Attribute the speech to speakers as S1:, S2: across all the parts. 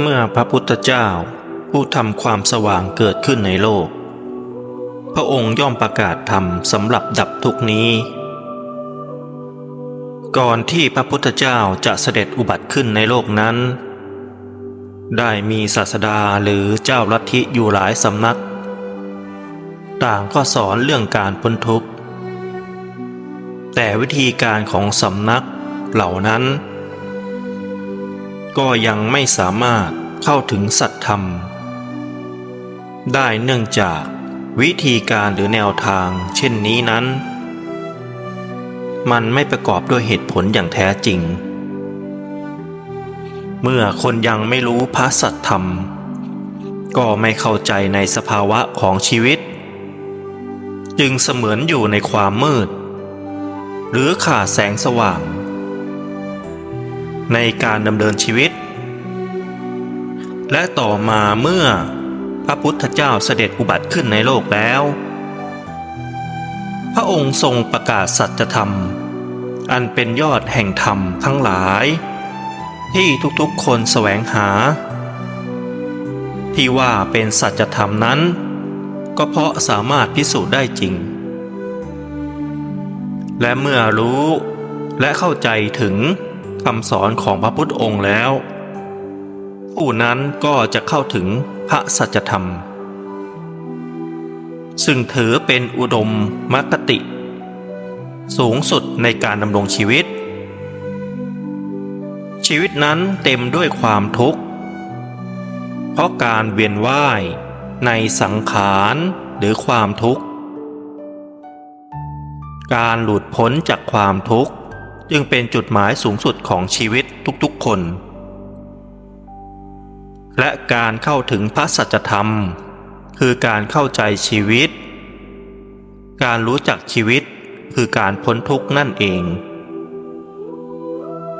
S1: เมื่อพระพุทธเจ้าผู้ทำความสว่างเกิดขึ้นในโลก พระองค์ย่อมประกาศธรรมสำหรับดับทุกนี้ ก่อนที่พระพุทธเจ้าจะเสด็จอุบัติขึ้นในโลกนั้น ได้มีศาสดาหรือเจ้าลัทธิอยู่หลายสำนัก ต่างก็สอนเรื่องการพ้นทุกข์ แต่วิธีการของสำนักเหล่านั้น ก็ยังไม่สามารถเข้าถึงสัตธรรม ได้เนื่องจากวิธีการหรือแนวทางเช่นนี้นั้น มันไม่ประกอบด้วยเหตุผลอย่างแท้จริง เมื่อคนยังไม่รู้พระสัตธรรม ก็ไม่เข้าใจในสภาวะของชีวิต จึงเสมือนอยู่ในความมืด หรือขาดแสงสว่าง ในการดำเนินชีวิต และต่อมาเมื่อพระพุทธเจ้าเสด็จอุบัติขึ้นในโลกแล้ว พระองค์ทรงประกาศสัจธรรม อันเป็นยอดแห่งธรรมทั้งหลาย ที่ทุกๆคนแสวงหา ที่ว่าเป็นสัจธรรมนั้น ก็เพราะสามารถพิสูจน์ได้จริง และเมื่อรู้และเข้าใจถึง คำสอนของพระพุทธองค์แล้ว ผู้นั้นก็จะเข้าถึงพระสัจธรรม ซึ่งถือเป็นอุดมมคติ สูงสุดในการดำรงชีวิต ชีวิตนั้นเต็มด้วยความทุกข์ เพราะการเวียนว่ายในสังขารหรือความทุกข์ การหลุดพ้นจากความทุกข์ จึงเป็นจุดหมายสูงสุดของชีวิตทุกๆคน และการเข้าถึงพระสัจธรรม คือการเข้าใจชีวิต การรู้จักชีวิตคือการพ้นทุกข์นั่นเอง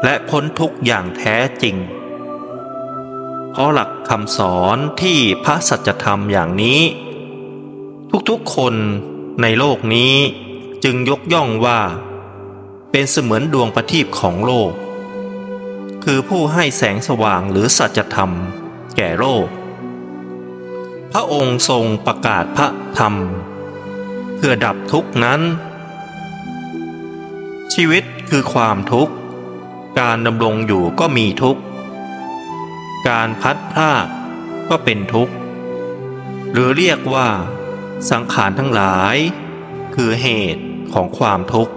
S1: และพ้นทุกข์อย่างแท้จริง เพราะหลักคำสอนที่พระสัจธรรมอย่างนี้ ทุกๆคนในโลกนี้จึงยกย่องว่า เป็นเสมือนดวงประทีปของโลก คือผู้ให้แสงสว่างหรือสัจธรรม แก่โลก พระองค์ทรงประกาศพระธรรม เพื่อดับทุกนั้น ชีวิตคือความทุกข์ การดำรงอยู่ก็มีทุกข์ การพัดพลาดก็เป็นทุกข์ หรือเรียกว่า สังขารทั้งหลาย คือเหตุของความทุกข์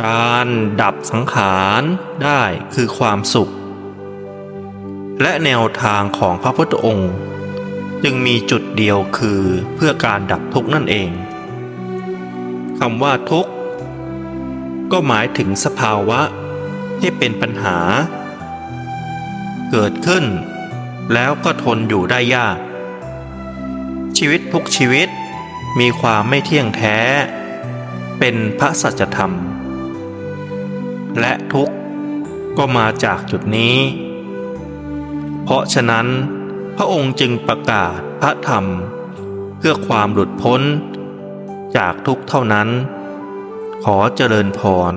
S1: การดับสังขารได้คือความสุข และแนวทางของพระพุทธองค์ จึงมีจุดเดียวคือเพื่อการดับทุกข์นั่นเองคำว่าทุกข์ ก็หมายถึงสภาวะที่เป็นปัญหา เกิดขึ้น แล้วก็ทนอยู่ได้ยาก ชีวิตทุกชีวิตมีความไม่เที่ยงแท้ เป็นพระสัจธรรม และทุกข์ก็มาจากจุดนี้ เพราะฉะนั้น พระองค์จึงประกาศพระธรรม เพื่อความหลุดพ้น จากทุกข์เท่านั้น ขอเจริญพร